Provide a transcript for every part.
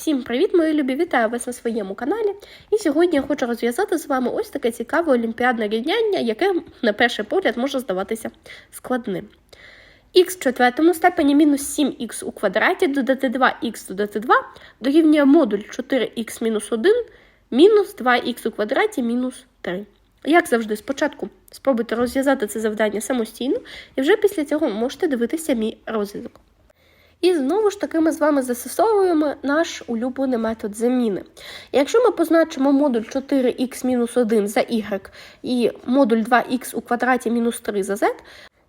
Всім привіт, мої любі! Вітаю вас на своєму каналі. І сьогодні я хочу розв'язати з вами ось таке цікаве олімпіадне рівняння, яке, на перший погляд, може здаватися складним. х в четвертому степені мінус 7х у квадраті додати 2х додати 2 дорівнює модуль 4х мінус 1 мінус 2х у квадраті мінус 3. Як завжди, спочатку спробуйте розв'язати це завдання самостійно, і вже після цього можете дивитися мій розв'язок. І знову ж таки ми з вами застосовуємо наш улюблений метод заміни. Якщо ми позначимо модуль 4х-1 за y і модуль 2х у квадраті мінус 3 за z,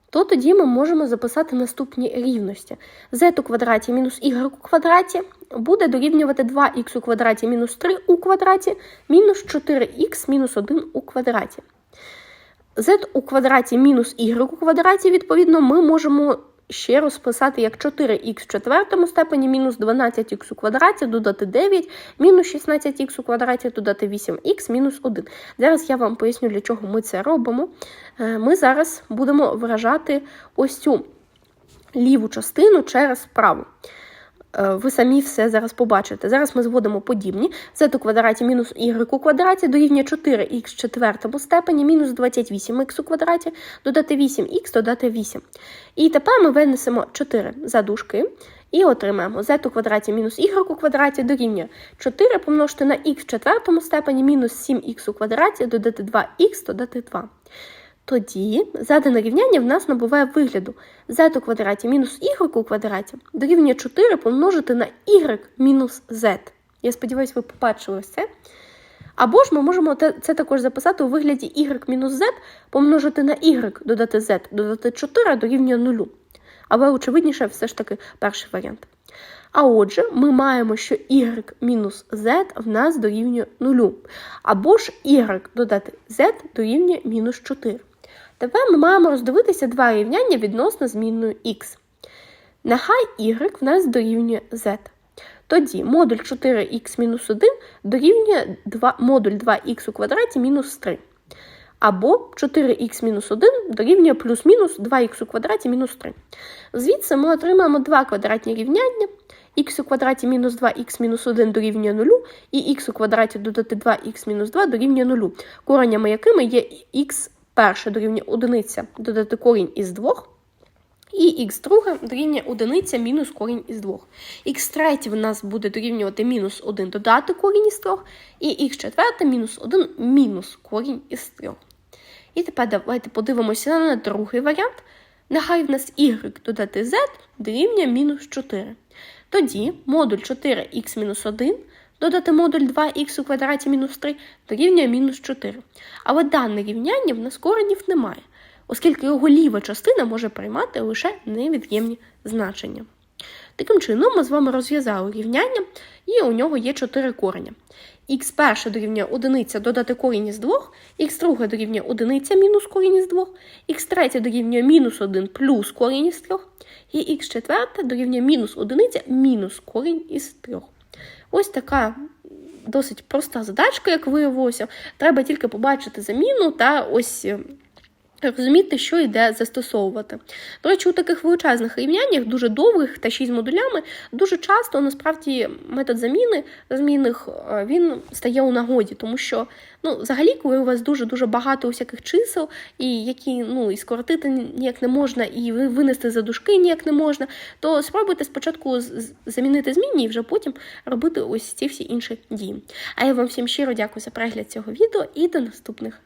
то тоді ми можемо записати наступні рівності. z у квадраті мінус y у квадраті буде дорівнювати 2х у квадраті мінус 3 у квадраті мінус 4х мінус 1 у квадраті. z у квадраті мінус y у квадраті, відповідно, ми можемо ще розписати як 4х в четвертому степені мінус 12х у квадраті додати 9, мінус 16х у квадраті додати 8х мінус 1. Зараз я вам поясню, для чого ми це робимо. Ми зараз будемо виражати ось цю ліву частину через праву. Ви самі все зараз побачите. Зараз ми зводимо подібні. z у квадраті мінус y у квадраті дорівнює 4х в четвертому степені, мінус 28х у квадраті, додати 8х, додати 8. І тепер ми винесемо 4 за дужки і отримаємо z у квадраті мінус y у квадраті дорівнює 4 помножити на х в четвертому степені, мінус 7х у квадраті, додати 2х, додати 2. Тоді задане рівняння в нас набуває вигляду z у квадраті мінус y у квадраті дорівнює 4 помножити на y мінус z. Я сподіваюся, ви побачили ось це. Або ж ми можемо це також записати у вигляді y мінус z помножити на y, додати z, додати 4 дорівнює 0. Але очевидніше все ж таки перший варіант. А отже, ми маємо, що y мінус z в нас дорівнює 0. Або ж y додати z дорівнює мінус 4. Тепер ми маємо роздивитися два рівняння відносно змінною х. Нехай y в нас дорівнює z. Тоді модуль 4х-1 дорівнює 2, модуль 2х у квадраті мінус 3. Або 4х-1 дорівнює плюс-мінус 2х у квадраті мінус 3. Звідси ми отримаємо два квадратні рівняння. х у квадраті мінус 2х мінус 1 дорівнює 0, і х у квадраті додати 2х мінус 2 дорівнює 0, коренями якими є х перше дорівнює 1 додати корінь із 2, і х друге дорівнює 1 мінус корінь із 2. х третє в нас буде дорівнювати мінус 1 додати корінь із 3, і х четверте мінус 1 мінус корінь із 3. І тепер давайте подивимося на другий варіант. Нехай в нас y додати z дорівнює мінус 4. Тоді модуль 4х мінус 1 додати модуль 2х у квадраті мінус 3 дорівнює мінус 4. Але дане рівняння в нас коренів немає, оскільки його ліва частина може приймати лише невід'ємні значення. Таким чином, ми з вами розв'язали рівняння, і у нього є 4 корення. х перше дорівнює 1 додати корінь із 2, х друге дорівнює 1 мінус корінь із 2, х третє дорівнює мінус 1 плюс корінь із 3, і х четверте дорівнює мінус 1 мінус корінь із 3. Ось така досить проста задачка, як виявилося. Треба тільки побачити заміну та ось розуміти, що йде застосовувати. До речі, у таких величезних рівняннях, дуже довгих та 6 модулями, дуже часто насправді метод заміни змінних він стає у нагоді, тому що ну, взагалі, коли у вас дуже-дуже багато усяких чисел, і які ну, і скоротити ніяк не можна, і винести за дужки ніяк не можна, то спробуйте спочатку замінити змінні і вже потім робити ось ці всі інші дії. А я вам всім щиро дякую за перегляд цього відео і до наступних